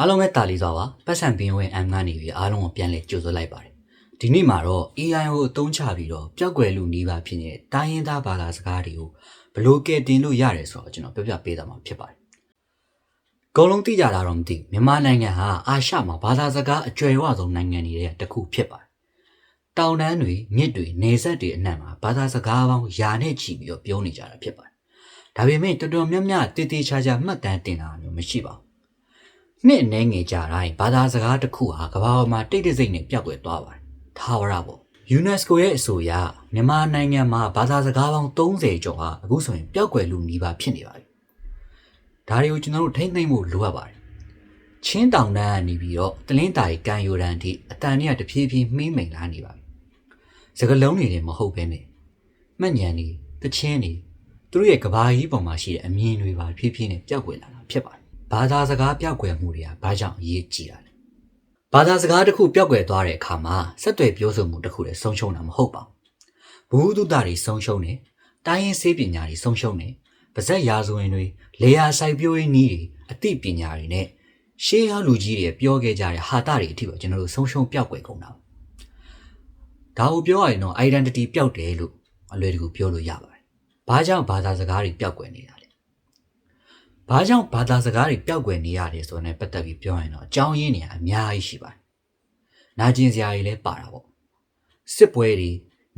အားလုံးပဲတာလီစွာပါပတ်စံပင်ဝင် M ကနေပြီးအားလုံးကိုပြန်လည်ကြိုဆိုလိုက်ပါတယ်ဒီနေ့မှာတော့ AI ကိုအသုံးချပြီးတော့ပျောက်ကွယ်လူနီးပါးဖြစ်နေတဲ့တိုင်းရင်းသားဘာသာစကားတွေကိုဘယ်လို့ကဲတင်လို့ရတယ်ဆိုတော့ကျွန်တော်ပြောပြပေးသွားမှာဖြစ်ပါတယ်အကုန်လုံးသိကြတာတော့မသိဘူးမြန်မာနိုင်ငံဟာအာရှမှာဘာသာစကားအကျွယ်ဝဆုံးနိုင်ငံတွေရဲ့တစ်ခုဖြစ်ပါတယ်တောင်တန်းတွေမြစ်တွေနေဆက်တွေအနှံ့မှာဘာသာစကားပေါင်းယာနဲ့ချီပြီးတော့ပြောနေကြတာဖြစ်ပါတယ်ဒါပေမဲ့တော်တော်များများတည်တည်ချာချာမှတ်တမ်းတင်တာမျိုးမရှိပါဘူး နှစ်အနေငယ်ကြတိုင်းဘာသာစကားတစ်ခုဟာကမ္ဘာပေါ်မှာတိတ်တဆိတ်နဲ့ပျောက်ကွယ်သွားပါတယ်။ထာဝရပေါ့။ UNESCO ရဲ့အဆိုအရမြန်မာနိုင်ငံမှာဘာသာစကားပေါင်း30ကျော်ဟာအခုဆိုရင်ပျောက်ကွယ်လူနီးပါးဖြစ်နေပါပြီ။ဒါတွေကိုကျွန်တော်တို့ထိမ့်သိမ့်ဖို့လိုအပ်ပါတယ်။ချင်းတောင်တန်းကနေပြီးတော့တလင်းတာရီကန်ယိုရန်အထိအတန်တွေကတဖြည်းဖြည်းမှီးမိန်လာနေပါပြီ။စကလုံးတွေလည်းမဟုတ်ဘဲနဲ့မှတ်ဉာဏ်တွေတချင်းတွေသူတို့ရဲ့ကဘာကြီးပေါ်မှာရှိတဲ့အမြင်တွေပါဖြည်းဖြည်းနဲ့ပျောက်ကွယ်လာတာဖြစ်ပါတယ်။ ဘာသာစကားပျောက်ကွယ်မှုတွေကဘာကြောင့်အရေးကြီးတာလဲ။ဘာသာစကားတစ်ခုပျောက်ကွယ်သွားတဲ့အခါမှာဆက်သွယ်ပြောဆိုမှုတစ်ခုလည်းဆုံးရှုံးတာမဟုတ်ပါဘူး။ဘ ഹു တုတတွေဆုံးရှုံးတယ်။တိုင်းရင်းစေးပညာတွေဆုံးရှုံးတယ်။ပါဇက်ရာဇဝင်တွေလေယာစိုက်ပျိုးရေးနည်းတွေအသိပညာတွေနဲ့ရှေးရောက်လူကြီးတွေပြောခဲ့ကြတဲ့ဟာတာတွေအထိပေါ့ကျွန်တော်တို့ဆုံးရှုံးပျောက်ကွယ်ကုန်တာပါ။ဒါကိုပြောရရင်တော့ identity ပျောက်တယ်လို့အလွယ်တကူပြောလို့ရပါတယ်။ဘာကြောင့်ဘာသာစကားတွေပျောက်ကွယ်နေတာလဲ။ ဘာကြောင့်ဘာသာစကားတွေပျောက်ကွယ်နေရတယ်ဆိုတဲ့ပတ်သက်ပြီးပြောရင်တော့အကြောင်းရင်းတွေအများကြီးရှိပါတယ်။နာကျင်စရာတွေလည်းပါတာပေါ့။စစ်ပွဲတွေ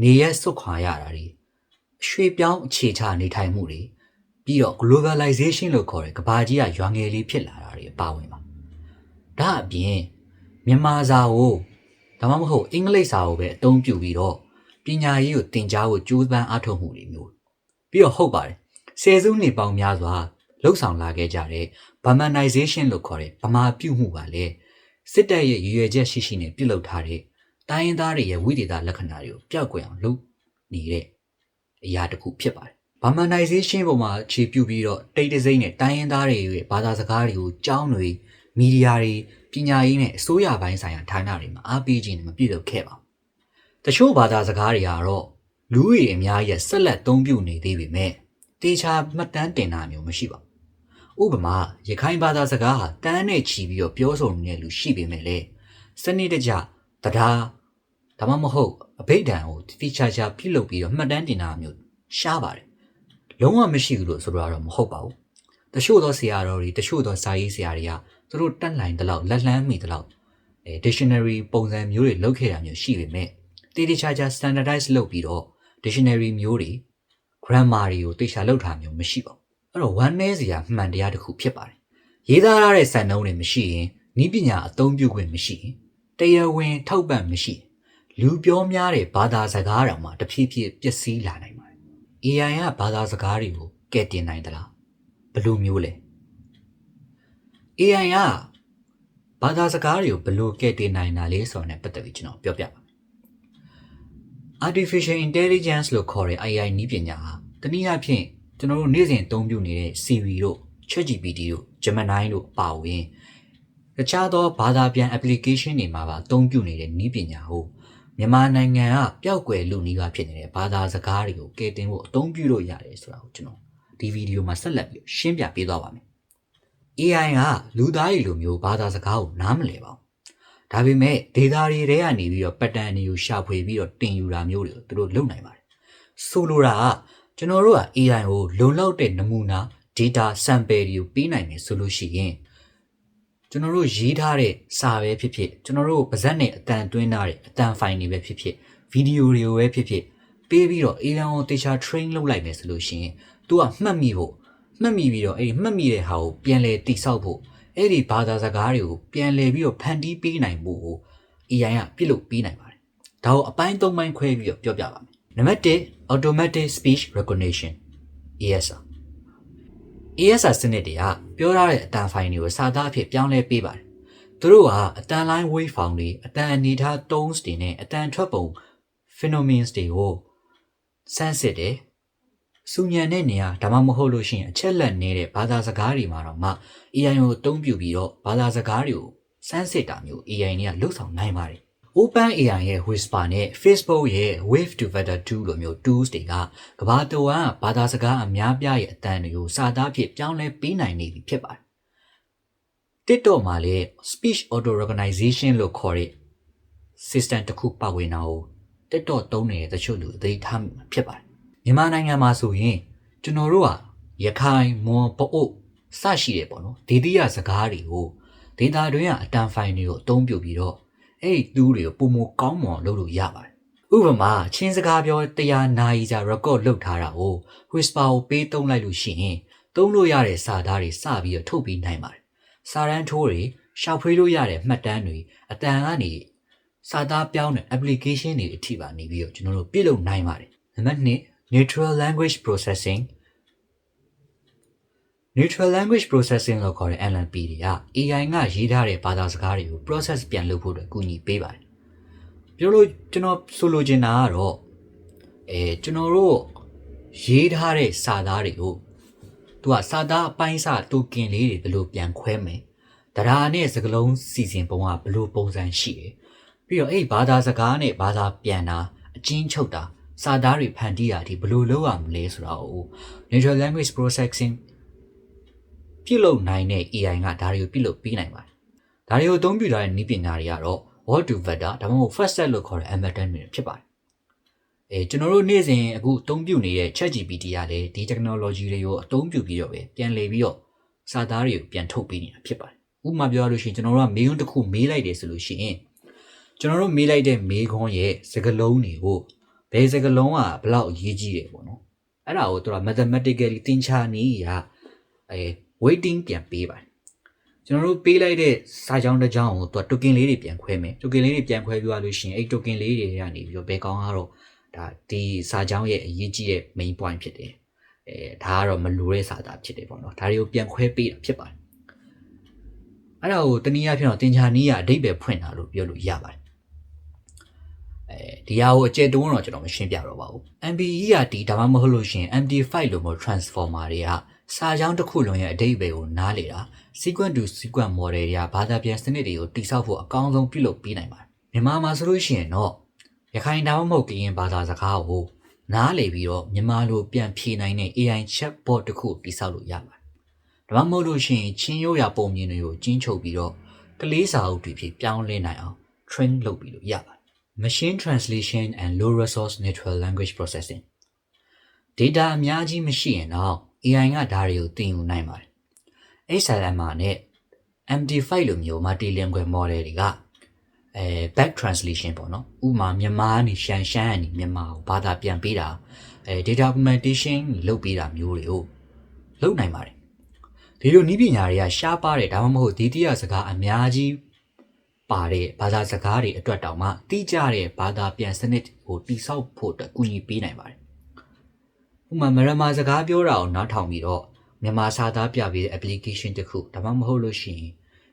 နေရက်စွတ်ခွာရတာတွေရွှေပြောင်းအခြေချနေထိုင်မှုတွေပြီးတော့ globalization လို့ခေါ်တဲ့ကမ္ဘာကြီးကရွာငယ်လေးဖြစ်လာတာတွေအပါဝင်ပါ။ဒါအပြင်မြန်မာစာကိုဒါမှမဟုတ်အင်္ဂလိပ်စာကိုပဲအသုံးပြုပြီးတော့ပညာရေးကိုသင်ကြားဖို့ကြိုးပမ်းအားထုတ်မှုတွေမျိုးပြီးတော့ဟုတ်ပါတယ်ဆယ်စုနှစ်ပေါင်းများစွာ လှုပ်ဆောင်လာခဲ့ကြတဲ့ Burmanization လို့ခေါ်တဲ့ဗမာပြုမှုပါလေစစ်တပ်ရဲ့ရည်ရွယ်ချက်ရှိရှိနဲ့ပြုလုပ်ထားတဲ့တိုင်းရင်းသားတွေရဲ့ဝိသေသလက္ခဏာတွေကိုပျောက်ကွယ်အောင်လုပ်နေတဲ့အရာတစ်ခုဖြစ်ပါတယ် Burmanization ပုံမှာအခြေပြုပြီးတော့တိတ်တစိမ့်နဲ့တိုင်းရင်းသားတွေရဲ့ဘာသာစကားတွေကိုကြောင်းတွေမီဒီယာတွေပညာရေးနဲ့အစိုးရပိုင်းဆိုင်ရာဌာနတွေမှာအားပေးခြင်းနဲ့မပြုလုပ်ခဲ့ပါဘူးတချို့ဘာသာစကားတွေကတော့လူဦးရေအများကြီးဆက်လက်သုံးပြုနေသေးပေမဲ့တေချာမှတ်တမ်းတင်တာမျိုးမရှိပါဘူး ဥပမာရခိုင်ဘာသာစကားဟာတန်းနဲ့ချီပြီးတော့ပြောဆိုနေတဲ့လူရှိပေမဲ့လေစနစ်တကျတရားဒါမှမဟုတ်အဘိဓမ္မာကိုတိကျကျပြုလုပ်ပြီးတော့မှတ်တမ်းတင်တာမျိုးရှားပါတယ်လုံးဝမရှိဘူးလို့ဆိုတော့မဟုတ်ပါဘူးတချို့သောဆရာတော်တွေတချို့သောစာရေးဆရာတွေကသူတို့တက်လိုင်းတလောက်လက်လန်းမိတလောက်အဲ dictionary ပုံစံမျိုးတွေလုပ်ခဲ့တာမျိုးရှိပေမဲ့တိတိကျကျ standardize လုပ်ပြီးတော့ dictionary မျိုးတွေ grammar တွေကိုသိချာလုပ်ထားမျိုးမရှိပါဘူး အဲ့တော့ one နဲစီကမှန်တရားတစ်ခုဖြစ်ပါတယ်ရေးသားရတဲ့စံနှုန်းတွေမရှိရင်ဤပညာအသုံးပြုခွင့်မရှိရင်တရားဝင် ထောက်ပံ့မရှိရင်လူပြောများတဲ့ဘာသာစကားတောင်မှတဖြည်းဖြည်းပျက်စီးလာနိုင်ပါတယ် AI ကဘာသာစကားတွေကိုကဲတင်နိုင်သလားဘယ်လိုမျိုးလဲ AI ကဘာသာစကားတွေကိုဘယ်လိုကဲတင်နိုင်တာလဲဆိုတော့ ਨੇ ပတ်သက်ပြီးကျွန်တော်ပြောပြပါမယ် artificial intelligence လို့ခေါ်တဲ့ AI နည်းပညာဟာတနည်းအားဖြင့် ကျွန်တော်တို့နေ့စဉ်အသုံးပြုနေတဲ့ Siri တို့ ChatGPT တို့ Gemini တို့ပါဝင်တခြားသောဘာသာပြန် application တွေမှာပါအသုံးပြုနေတဲ့နည်းပညာကိုမြန်မာနိုင်ငံကပျောက်ကွယ်လူနည်းပါဖြစ်နေတဲ့ဘာသာစကားတွေကိုကဲတင်ဖို့အသုံးပြုလို့ရတယ်ဆိုတာကိုကျွန်တော်ဒီဗီဒီယိုမှာဆက်လက်ပြီးရှင်းပြပေးသွားပါမယ် AI ကလူသားတွေလိုမျိုးဘာသာစကားကိုနားမလည်ပါဘူးဒါပေမဲ့ data တွေထဲကနေပြီးတော့ pattern တွေကိုရှာဖွေပြီးတော့တင်ယူတာမျိုးတွေကိုသူတို့လုပ်နိုင်ပါတယ်ဆိုလိုတာက ကျွန်တော်တို့က AI ကိုလုံလောက်တဲ့နမူနာ data sample တွေကိုပေးနိုင်မယ်ဆိုလို့ရှိရင်ကျွန်တော်တို့ရေးထားတဲ့စာပဲဖြစ်ဖြစ်ကျွန်တော်တို့ပါဇက်နဲ့အတန်သွင်းထားတဲ့အတန်ဖိုင်တွေပဲဖြစ်ဖြစ်ဗီဒီယိုတွေကိုပဲဖြစ်ဖြစ်ပေးပြီးတော့ AI ကိုတေချာ train လုပ်လိုက်မယ်ဆိုလို့ရှိရင် तू ကမှတ်မိဖို့မှတ်မိပြီးတော့အဲ့ဒီမှတ်မိတဲ့ဟာကိုပြန်လဲတိဆောက်ဖို့အဲ့ဒီဘာသာစကားတွေကိုပြန်လဲပြီးတော့ဖန်တီးပေးနိုင်ဖို့ကို AI ကပြုလုပ်ပေးနိုင်ပါတယ်။ဒါကိုအပိုင်း၃ပိုင်းခွဲပြီးတော့ပြောပြပါမယ်။ နံပါတ်1 automatic speech recognition ASR ASR စနစ်တွေကပြောရတဲ့အတန်ဖိုင်တွေကိုစာသားအဖြစ်ပြောင်းလဲပေးပါတယ်။သူတို့ကအတန်လိုင်း wave form တွေအတန်အနေထား tones တွေနဲ့အတန်ထွက်ပုံ phenomena တွေကိုစမ်းစစ်တယ်စူညံတဲ့နေရာဒါမှမဟုတ်လို့ရှိရင်အချက်လက်နေတဲ့ဘာသာစကားတွေမှာတော့မှ AI ကိုအသုံးပြုပြီးတော့ဘာသာစကားတွေကိုစမ်းစစ်တာမျိုး AI တွေကလှုပ်ဆောင်နိုင်ပါတယ် Open AI ရဲ့ Whisper နဲ့ Facebook ရဲ့ Wave to Better 2လိုမျိုး tools တွေကကမ္ဘာတဝန်းဘာသာစကားအများပြားရဲ့အတန်တွေကိုစာသားဖြစ်ပြောင်းလဲပေးနိုင်နေပြီဖြစ်ပါတယ် TikTok မှာလည်း speech auto recognition လို့ခေါ်တဲ့ system တစ်ခုပါဝင်တာကို TikTok သုံးနေတဲ့တချို့လူအသိထားမိမှာဖြစ်ပါတယ်မြန်မာနိုင်ငံမှာဆိုရင်ကျွန်တော်တို့ကရခိုင်မွန်ပအို့စရှိတယ်ပေါ့နော်ဒေသရစကားတွေကိုဒေတာတွင်းကအတန်ဖိုင်တွေကိုအသုံးပြုပြီးတော့ အဲ့ဒီသူတွေကိုပုံမကောင်းမွန်လုပ်လို့ရပါတယ်ဥပမာချင်းစကားပြောတရားနာရီကြာ record လုပ်ထားတာကို whisper ကိုပေးသုံးလိုက်လို့ရှိရင်သုံးလို့ရတဲ့စာသားတွေစပြီးတော့ထုတ်ပြီးနိုင်ပါတယ်စာရန်ထိုးတွေရှောက်ဖွေးလို့ရတဲ့မှတ်တမ်းတွေအတန်ကနေစာသားပြောင်းတဲ့ application တွေအထိပါနေပြီးတော့ကျွန်တော်တို့ပြည့်လို့နိုင်ပါတယ်နံပါတ်2 neutral language processing neutral language processing လို့ခေါ်တဲ့ NLP တွေက AI ကရေးထားတဲ့ဘာသာစကားတွေကို process ပြန်လုပ်ဖို့အတွက်အကူအညီပေးပါတယ်ပြောလို့ကျွန်တော်ဆိုလိုချင်တာကတော့အဲကျွန်တော်တို့ရေးထားတဲ့စာသားတွေကိုသူကစာသားအပိုင်းစာတိုကင်လေးတွေဘယ်လိုပြန်ခွဲမယ်တရားနဲ့စကလုံးစီစဉ်ပုံကဘယ်လိုပုံစံရှိတယ်ပြီးတော့အဲ့ဘာသာစကားနဲ့ဘာသာပြန်တာအချင်းချုပ်တာစာသားတွေဖန်တီးတာဒီဘယ်လိုလုပ်ရမလဲဆိုတာကို natural language processing ပြုလုပ်နိုင်တဲ့ AI ကဒါတွေကိုပြုလုပ်ပေးနိုင်ပါတယ်။ဒါတွေကိုအသုံးပြုထားတဲ့နည်းပညာတွေကတော့ word to vector ဒါမှမဟုတ် first step လို့ခေါ်တဲ့ embedding တွေဖြစ်ပါတယ်။အဲကျွန်တော်တို့နေ့စဉ်အခုအသုံးပြုနေတဲ့ ChatGPT ကလည်းဒီ technology တွေကိုအသုံးပြုပြီးတော့ပဲပြန်လည်ပြီးတော့စာသားတွေကိုပြန်ထုတ်ပေးနေတာဖြစ်ပါတယ်။ဥပမာပြောရလို့ရှိရင်ကျွန်တော်တို့ကမေးခွန်းတစ်ခုမေးလိုက်တယ်ဆိုလို့ရှိရင်ကျွန်တော်တို့မေးလိုက်တဲ့မေးခွန်းရဲ့စကားလုံးတွေကိုဘယ်စကားလုံးကဘလောက်အရေးကြီးတယ်ပေါ့နော်။အဲ့ဒါကိုသူက mathematically သင်္ချာနည်းရာအဲ waiting ပြန်ပေးပါတယ်ကျွန်တော်တို့ပေးလိုက်တဲ့စာကြောင်းတစ်ကြောင်းကိုသူက token လေးတွေပြန်ခွဲမယ် token လေးတွေပြန်ခွဲပြီးသွားလို့ရှိရင်အဲ့ token လေးတွေကနေပြီးတော့ဘယ်ကောင်ကတော့ဒါဒီစာကြောင်းရဲ့အရေးကြီးတဲ့ main point ဖြစ်တယ်အဲဒါကတော့မလိုတဲ့စာသားဖြစ်တယ်ပေါ့နော်ဒါတွေကိုပြန်ခွဲပေးတာဖြစ်ပါတယ်အဲ့ဒါကိုတနည်းအားဖြင့်တော့တင်ချာနည်းရအဓိပ္ပာယ်ဖွင့်တာလို့ပြောလို့ရပါတယ်အဲဒီဟာကိုအကျယ်တုံးတော့ကျွန်တော်မရှင်းပြတော့ပါဘူး MBE ကဒီဒါမှမဟုတ်လို့ရှိရင် MD5 လို့မျိုး transformer တွေက စာကြောင်းတစ်ခုလုံးရဲ့အဓိပ္ပာယ်ကိုနားလေတာ sequence to sequence model တွေကဘာသာပြန်စနစ်တွေကိုတိစောက်ဖို့အကောင်းဆုံးပြုလုပ်ပေးနိုင်ပါတယ်မြန်မာမှာဆိုလို့ရှိရင်တော့ရခိုင်ဒါမှမဟုတ်ကရင်ဘာသာစကားကိုနားလေပြီးတော့မြန်မာလိုပြန်ဖြေနိုင်တဲ့ AI chatbot တစ်ခုတိစောက်လို့ရပါတယ်ဒါမှမဟုတ်လို့ရှိရင်ချင်းရိုးရာပုံမြင်တွေကိုကျင်းချုပ်ပြီးတော့ကလေးစာအုပ်တွေဖြစ်ပြောင်းလဲနိုင်အောင် train လုပ်ပြီးလို့ရပါတယ် machine translation and low resource natural language processing data အများကြီးမရှိရင်တော့ AI ကဒါတွေကိုသင်ယူနိုင်ပါတယ်။ XLM နဲ့ MD5 လိုမျိုး multilingual model တွေကအဲ back translation ပေါ့နော်။ဥမာမြန်မာကနေရှန်ရှန်ကနေမြန်မာကိုဘာသာပြန်ပေးတာအဲ data augmentation လုပ်ပေးတာမျိုးတွေကိုလုပ်နိုင်ပါတယ်။ဒီလိုနည်းပညာတွေကရှားပါတယ်ဒါမှမဟုတ်ဒိတိယစကားအများကြီးပါတဲ့ဘာသာစကားတွေအတွက်တောင်မှတိကျတဲ့ဘာသာပြန်စနစ်ကိုတိစောက်ဖို့အတွက်ကူညီပေးနိုင်ပါတယ် ဥမာမရမာစကားပြောတာကိုနားထောင်ပြီးတော့မြန်မာစာသားပြပေးတဲ့ application တစ်ခုဒါမှမဟုတ်လို့ရှိရင်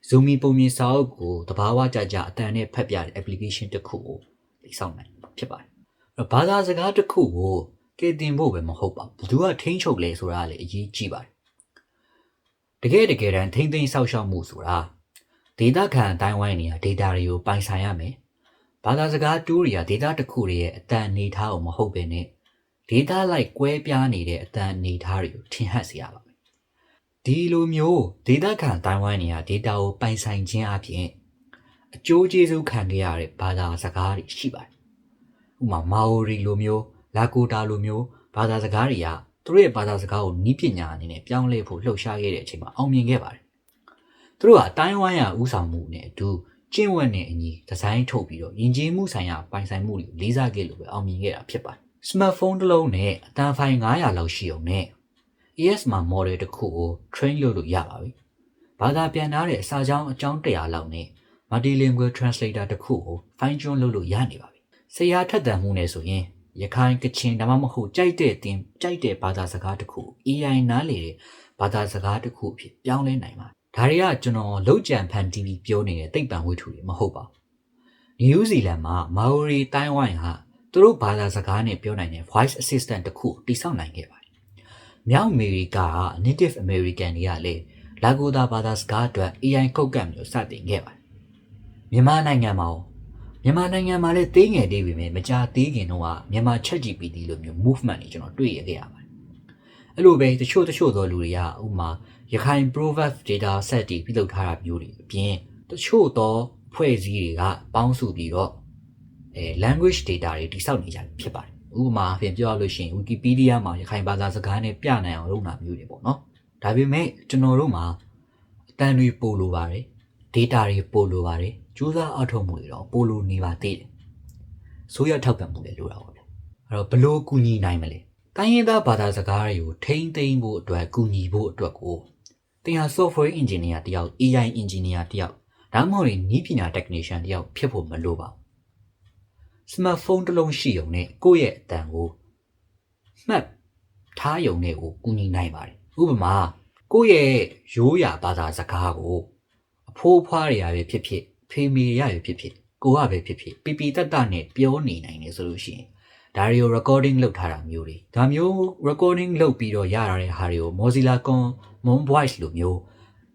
Zoom ပုံမြင်စာအုပ်ကိုတဘာဝကြကြအတန်နဲ့ဖတ်ပြတဲ့ application တစ်ခုကိုတိစောက်နိုင်ဖြစ်ပါတယ်အဲ့တော့ဘာသာစကားတစ်ခုကိုကဲတင်ဖို့ပဲမဟုတ်ပါဘူးဘယ်သူကထိန်းချုပ်လဲဆိုတာလည်းအရေးကြီးပါတယ်တကယ်တကယ်တမ်းထိန်းသိမ်းဆောက်ရှောက်မှုဆိုတာဒေတာခံအတိုင်းဝိုင်းနေရ data တွေကိုပိုင်ဆိုင်ရမယ်ဘာသာစကားတူးတွေက data တစ်ခုရဲ့အတန်အနေထားကိုမဟုတ်ဘဲနဲ့ data လိုက်ကွဲပြားနေတဲ့အတန်အနေထားတွေကိုထင်ဟပ်စေရပါမယ်ဒီလိုမျိုး data ခံအတိုင်းဝိုင်းနေရ data ကိုပိုင်ဆိုင်ခြင်းအပြင်အကျိုးကျေးဇူးခံခဲ့ရတဲ့ဘာသာစကားတွေရှိပါတယ်ဥပမာမာအိုရီလိုမျိုးလာကိုတာလိုမျိုးဘာသာစကားတွေကသူတို့ရဲ့ဘာသာစကားကိုနီးပညာအနေနဲ့ပြောင်းလဲဖို့လှုပ်ရှားခဲ့တဲ့အချိန်မှာအောင်မြင်ခဲ့ပါတယ်သူတို့ကအတိုင်းဝိုင်းရဥဆောင်မှုနဲ့အတူကျင့်ဝတ်နဲ့အညီဒီဇိုင်းထုတ်ပြီးတော့ယဉ်ကျေးမှုဆိုင်ရာပိုင်ဆိုင်မှုတွေကိုလေးစားခဲ့လို့ပဲအောင်မြင်ခဲ့တာဖြစ်ပါတယ်။ smartphone တစ်လုံးနဲ့အတန်ဖိုင်900လောက်ရှိအောင်နဲ့ ESMA model တစ်ခုကို train လုပ်လို့ရပါပြီ။ဘာသာပြန်ထားတဲ့အစာကြောင်းအကြောင်း100လောက်နဲ့ multilingual translator တစ်ခုကို fine tune လုပ်လို့ရနေပါပြီ။ဆရာထက်သန်မှုနဲ့ဆိုရင်ရခိုင်ကချင်ဒါမှမဟုတ်ကြိုက်တဲ့တင်ကြိုက်တဲ့ဘာသာစကားတစ်ခု AI နားလေတဲ့ဘာသာစကားတစ်ခုအဖြစ်ပြောင်းလဲနိုင်ပါတယ်ဒါတွေကကျွန်တော်လောက်ကြံဖန်တီးပြီးပြောနေတဲ့သိပ္ပံဝိထုတွေမဟုတ်ပါဘူးနယူးဇီလန်မှာမာအိုရီတိုင်းဝိုင်းဟာ သူတို့ဘာသာစကားနဲ့ပြောနိုင်တဲ့ voice assistant တစ်ခုတိစောက်နိုင်ခဲ့ပါတယ်မြောက်အမေရိကက native american တွေကလည်းလာဂိုတာဘာသာစကားအတွက် AI ကုတ်ကတ်မျိုးစတင်ခဲ့ပါတယ်မြန်မာနိုင်ငံမှာမြန်မာနိုင်ငံမှာလည်းသေးငယ်သေးပြီပဲမကြာသေးခင်တော့ကမြန်မာ ChatGPT လိုမျိုး movement တွေကျွန်တော်တွေ့ရခဲ့ရပါတယ်အဲ့လိုပဲတချို့တချို့သောလူတွေကဥပမာရခိုင် proverb data set တွေပြုလုပ်ထားတာမျိုးတွေအပြင်တချို့သောဖွဲ့စည်းတွေကပေါင်းစုပြီးတော့ အဲ language data တွေတိစောက်နေကြဖြစ်ပါတယ်ဥပမာအပြင်ပြောရလို့ရှိရင် Wikipedia မှာရခိုင်ဘာသာစကားနဲ့ပြနိုင်အောင်လုပ်တာမျိုးတွေပေါ့နော်ဒါပေမဲ့ကျွန်တော်တို့မှာအတန်တွေပို့လိုပါတယ် data တွေပို့လိုပါတယ်စူးစမ်းအထောက်မှုတွေတော့ပို့လိုနေပါသေးတယ်ဆိုရထောက်ပံ့မှုလည်းလိုတာပါဗျအဲ့တော့ဘယ်လို့ကူညီနိုင်မလဲတိုင်းရင်းသားဘာသာစကားတွေကိုထိမ့်သိမ့်ဖို့အတွက်ကူညီဖို့အတွက်ကိုတင်ဟာ software engineer တယောက် AI engineer တယောက်ဒါမှမဟုတ်ရင်ဤပညာ technician တယောက်ဖြစ်ဖို့မလိုပါဘူး smartphone တစ်လုံးရှိုံနဲ့ကိုယ့်ရဲ့အတန်ကိုမှတ်ထားယုံနဲ့ကိုကူညီနိုင်ပါတယ်ဥပမာကိုယ့်ရဲ့ရိုးရာဘာသာစကားကိုအဖိုးဖွားတွေရပဲဖြစ်ဖြစ်ဖေမေရပဲဖြစ်ဖြစ်ကိုကပဲဖြစ်ဖြစ်ပီပီတတ်တနဲ့ပြောနေနိုင်တယ်ဆိုလို့ရှိရင်ဒါတွေကို recording လုပ်ထားတာမျိုးတွေဒါမျိုး recording လုပ်ပြီးတော့ရရတဲ့ဟာတွေကို Mozilla Common Voice လိုမျိုး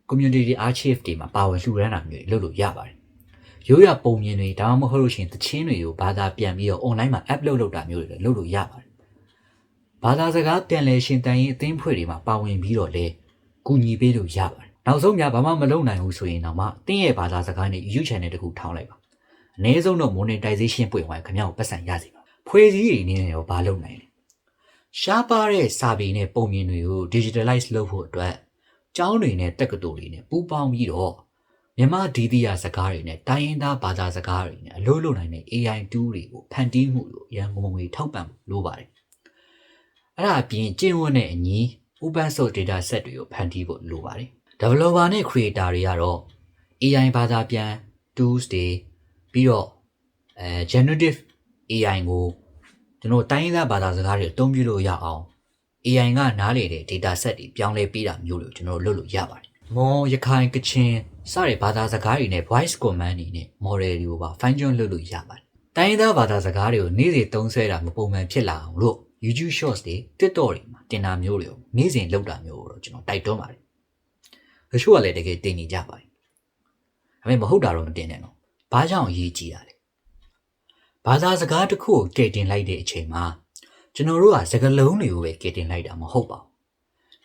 community archive တွေမှာပါဝင်လှူဒါန်းတာမျိုးတွေလုပ်လို့ရပါတယ် ရိုးရပုံမြင်တွေဒါမှမဟုတ်လို့ရှိရင်သချင်းတွေကိုဘာသာပြန်ပြီးတော့ online မှာ upload လုပ်တာမျိုးတွေလည်းလုပ်လို့ရပါတယ်ဘာသာစကားပြန်လည်ရှင်တန်ရေးအသင်းဖွဲ့တွေမှာပါဝင်ပြီးတော့လေကူညီပေးလို့ရပါတယ်နောက်ဆုံးများဘာမှမလုပ်နိုင်ဘူးဆိုရင်တော့မှတင်းရဲ့ဘာသာစကားနဲ့ YouTube channel တခုထောင်းလိုက်ပါအနည်းဆုံးတော့ monetization ပွင့်သွားရင်ခင်ဗျားကိုပတ်စံရစီပါဖွဲ့စည်းတွေအနေနဲ့ရောဘာလုပ်နိုင်လဲရှားပါတဲ့စာပေနဲ့ပုံမြင်တွေကို digitalize လုပ်ဖို့အတွက်ကျောင်းတွေနဲ့တက္ကသိုလ်တွေနဲ့ပူးပေါင်းပြီးတော့ မြန်မာဒီဒီယာစကားတွေနဲ့တိုင်းရင်းသားဘာသာစကားတွေနဲ့အလုပ်လုပ်နိုင်တဲ့ AI tool တွေကိုဖန်တီးမှုလို့ရန်ကုန်ငွေထောက်ပံ့လိုပါတယ်အဲ့ဒါအပြင်ကျင့်ဝတ်နဲ့အညီ open source data set တွေကိုဖန်တီးဖို့လိုပါတယ် developer နဲ့ creator တွေကတော့ AI ဘာသာပြန် tools တွေပြီးတော့အဲ generative AI ကိုကျွန်တော်တိုင်းရင်းသားဘာသာစကားတွေအသုံးပြုလို့ရအောင် AI ကနားလေတဲ့ data set တွေပြောင်းလဲပေးတာမျိုးလို့ကျွန်တော်လုပ်လို့ရပါတယ်။မော်ရခိုင်ကချင် စတဲ့ဘာသာစကားတွေနဲ့ voice command တွေနဲ့ model တွေကိုပါ fine tune လုပ်လို့ရပါတယ်။တိုင်းရင်းသားဘာသာစကားတွေကိုနေ့စဉ်သုံးစွဲတာမပုံမှန်ဖြစ်လာအောင်လို့ YouTube Shorts တွေ TikTok တွေမှာတင်တာမျိုးတွေကိုနေ့စဉ်လုပ်တာမျိုးကိုတော့ကျွန်တော်တိုက်တွန်းပါတယ်။တချို့ကလည်းတကယ်တင်နေကြပါတယ်။ဒါပေမဲ့မဟုတ်တာတော့မတင်နဲ့နော်။ဘာကြောင့်အရေးကြီးတာလဲ။ဘာသာစကားတစ်ခုကိုကဲတင်လိုက်တဲ့အချိန်မှာကျွန်တော်တို့ကစကားလုံးတွေကိုပဲကဲတင်လိုက်တာမဟုတ်ပါဘူး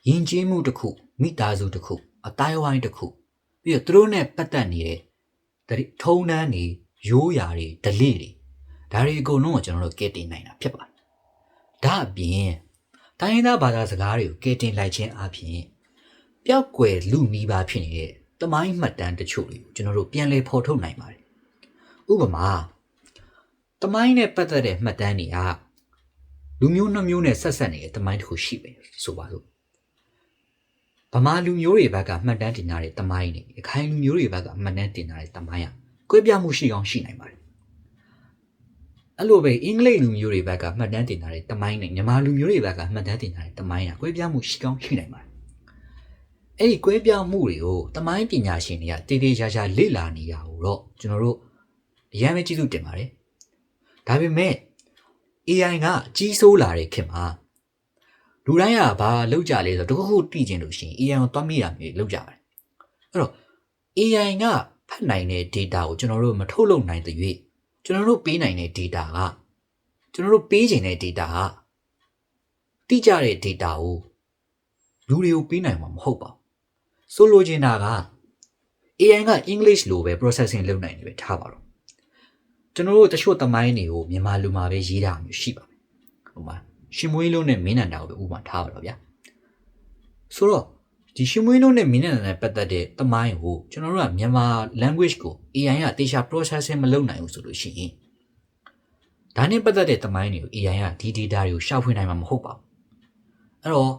။ယဉ်ကျေးမှုတစ်ခုမိသားစုတစ်ခုအတိုင်းဝိုင်းတစ်ခု ပြီးတော့သူတို့နဲ့ပတ်သက်နေတဲ့တတိထုံးတန်းတွေရိုးရာတွေဒလိတွေဒါတွေအကုန်လုံးကိုကျွန်တော်တို့ကဲတင်နိုင်တာဖြစ်ပါတယ်။ဒါအပြင်တိုင်းရင်းသားဘာသာစကားတွေကိုကဲတင်လိုက်ခြင်းအပြင်ပျောက်ကွယ်လူနီးပါးဖြစ်နေတဲ့တမိုင်းမှတ်တမ်းတချို့တွေကိုကျွန်တော်တို့ပြန်လည်ဖော်ထုတ်နိုင်ပါတယ်။ဥပမာတမိုင်းနဲ့ပတ်သက်တဲ့မှတ်တမ်းတွေကလူမျိုးနှမျိုးနဲ့ဆက်ဆက်နေတဲ့တမိုင်းတစ်ခုရှိပဲဆိုပါစို့ ဗမာလူမျိုးတွေဘက်ကမှတ်တမ်းတင်ထားတဲ့တမိုင်းနဲ့ရခိုင်လူမျိုးတွေဘက်ကမှတ်တမ်းတင်ထားတဲ့တမိုင်းဟာကွဲပြားမှုရှိကောင်းရှိနိုင်ပါတယ်အဲ့လိုပဲအင်္ဂလိပ်လူမျိုးတွေဘက်ကမှတ်တမ်းတင်ထားတဲ့တမိုင်းနဲ့မြန်မာလူမျိုးတွေဘက်ကမှတ်တမ်းတင်ထားတဲ့တမိုင်းဟာကွဲပြားမှုရှိကောင်းရှိနိုင်ပါတယ်အဲ့ဒီကွဲပြားမှုတွေကိုတမိုင်းပညာရှင်တွေကတည်တည်ရှားရှားလေ့လာနေရအောင်တော့ကျွန်တော်တို့အရင်ပဲကြည့်စုတင်ပါတယ်ဒါပေမဲ့ AI ကကြီးစိုးလာတဲ့ခင်မှာ လူတိုင်းကဘာလောက်ကြလဲဆိုတော့တခုခုသိကျင်လို့ရှိရင် AI ကိုသွားမိတာမျိုးလောက်ကြပါတယ်အဲ့တော့ AI ကဖတ်နိုင်တဲ့ data ကိုကျွန်တော်တို့မထုတ်လုပ်နိုင်တဲ့၍ကျွန်တော်တို့ပေးနိုင်တဲ့ data ကကျွန်တော်တို့ပေးချင်တဲ့ data ကတိကျတဲ့ data ကိုလူတွေကိုပေးနိုင်မှာမဟုတ်ပါဘူးဆိုလိုချင်တာက AI က English လိုပဲ processing လုပ်နိုင်တယ်ပဲထားပါတော့ကျွန်တော်တို့တချို့သမိုင်းတွေကိုမြန်မာလူမှာပဲရေးတာမျိုးရှိပါမယ်။ဟိုမှာ ရှင်မွေးလုံးနဲ့မင်းနန္ဒာကိုပဲဥပမာထားပါတော့ဗျာ။ဆိုတော့ဒီရှင်မွေးလုံးနဲ့မင်းနန္ဒာနဲ့ပတ်သက်တဲ့သမိုင်းကိုကျွန်တော်တို့ကမြန်မာ language ကို AI ကတေချာ processing မလုပ်နိုင်ဘူးဆိုလို့ရှိရင်ဒါနဲ့ပတ်သက်တဲ့သမိုင်းတွေကို AI ကဒီ data တွေကိုရှောက်ဖွင့်နိုင်မှာမဟုတ်ပါဘူး။အဲ့တော့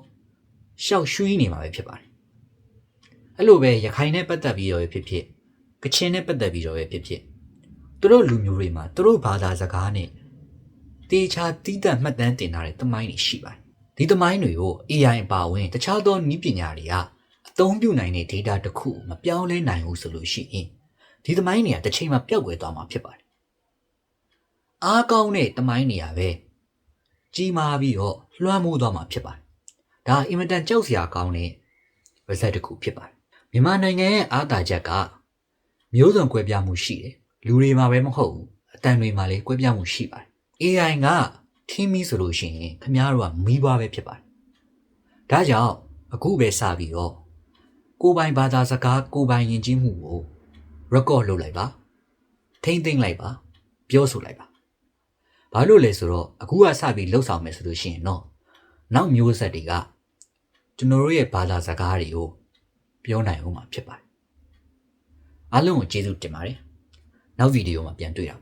ရှောက်ရွှီးနေမှာပဲဖြစ်ပါတယ်။အဲ့လိုပဲရခိုင်နဲ့ပတ်သက်ပြီးတော့ပဲဖြစ်ဖြစ်ကချင်နဲ့ပတ်သက်ပြီးတော့ပဲဖြစ်ဖြစ်သူတို့လူမျိုးတွေမှာသူတို့ဘာသာစကားနဲ့ တေချာတီးတန့်မှတ်တမ်းတင်ထားတဲ့သမိုင်းတွေရှိပါတယ်။ဒီသမိုင်းတွေကို AI အပါအဝင်တခြားသောနည်းပညာတွေကအသုံးပြုနိုင်တဲ့ data တစ်ခုမပြောင်းလဲနိုင်ဘူးဆိုလို့ရှိရင်ဒီသမိုင်းတွေကတစ်ချိန်မှာပျောက်ကွယ်သွားမှာဖြစ်ပါတယ်။အားကောင်းတဲ့သမိုင်းတွေကပဲကြီးမားပြီးတော့လွှမ်းမိုးသွားမှာဖြစ်ပါတယ်။ဒါအင်မတန်ကြောက်စရာကောင်းတဲ့ result တစ်ခုဖြစ်ပါတယ်။မြန်မာနိုင်ငံရဲ့အားသာချက်ကမျိုးစုံကွဲပြားမှုရှိတယ်။လူတွေမှာပဲမဟုတ်ဘူး။အတန်တွေမှာလည်းကွဲပြားမှုရှိပါတယ်။ AI ကထင်းမီဆိုလို့ရှိရင်ခမားတို့ကမီးပွားပဲဖြစ်ပါတယ်ဒါကြောင့်အခုပဲစပြီးတော့ကိုယ်ပိုင်ဘာသာစကားကိုယ်ပိုင်ယဉ်ကျေးမှုကို record လုပ်လိုက်ပါထိမ့်သိမ့်လိုက်ပါပြောဆိုလိုက်ပါဘာလို့လဲဆိုတော့အခုကစပြီးလှုပ်ဆောင်မယ်ဆိုလို့ရှိရင်တော့နောက်မျိုးဆက်တွေကကျွန်တော်တို့ရဲ့ဘာသာစကားတွေကိုပြောနိုင်အောင်မှာဖြစ်ပါတယ်အားလုံးကိုကျေးဇူးတင်ပါတယ်နောက်ဗီဒီယိုမှာပြန်တွေ့တာ